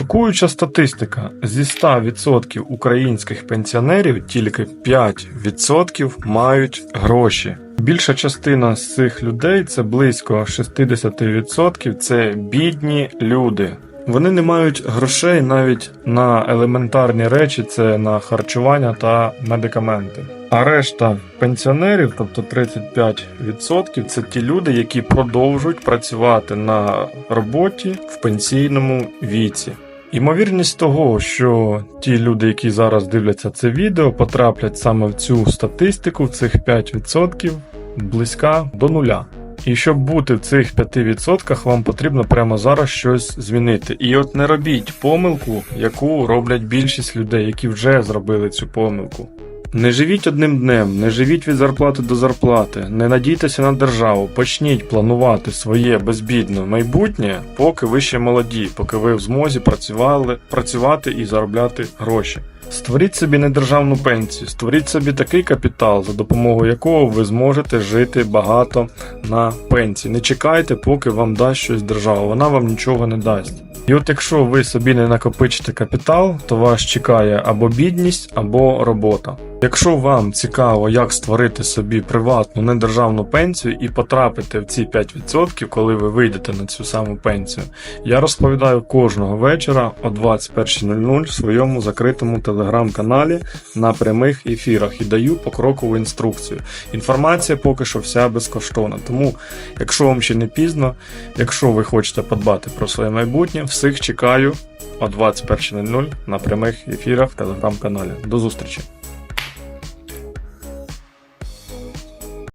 Шокуюча статистика: зі 100% українських пенсіонерів тільки 5% мають гроші. Більша частина з цих людей це близько 60% це бідні люди. Вони не мають грошей навіть на елементарні речі, це на харчування та медикаменти. А решта пенсіонерів, тобто 35%, це ті люди, які продовжують працювати на роботі в пенсійному віці. Ймовірність того, що ті люди, які зараз дивляться це відео, потраплять саме в цю статистику, в цих 5%, близька до нуля. І щоб бути в цих 5%, вам потрібно прямо зараз щось змінити. І от не робіть помилку, яку роблять більшість людей, які вже зробили цю помилку. Не живіть одним днем, не живіть від зарплати до зарплати, не надійтеся на державу, почніть планувати своє безбідне майбутнє, поки ви ще молоді, поки ви в змозі працювали, працювати і заробляти гроші. Створіть собі недержавну пенсію, створіть собі такий капітал, за допомогою якого ви зможете жити багато на пенсії. Не чекайте, поки вам дасть щось держава, вона вам нічого не дасть. І от якщо ви собі не накопичите капітал, то вас чекає або бідність, або робота. Якщо вам цікаво, як створити собі приватну недержавну пенсію і потрапити в ці 5%, коли ви вийдете на цю саму пенсію, я розповідаю кожного вечора о 21.00 в своєму закритому телеграм-каналі на прямих ефірах і даю покрокову інструкцію. Інформація поки що вся безкоштовна. Тому, якщо вам ще не пізно, якщо ви хочете подбати про своє майбутнє, всіх чекаю о 21.00 на прямих ефірах в телеграм-каналі. До зустрічі!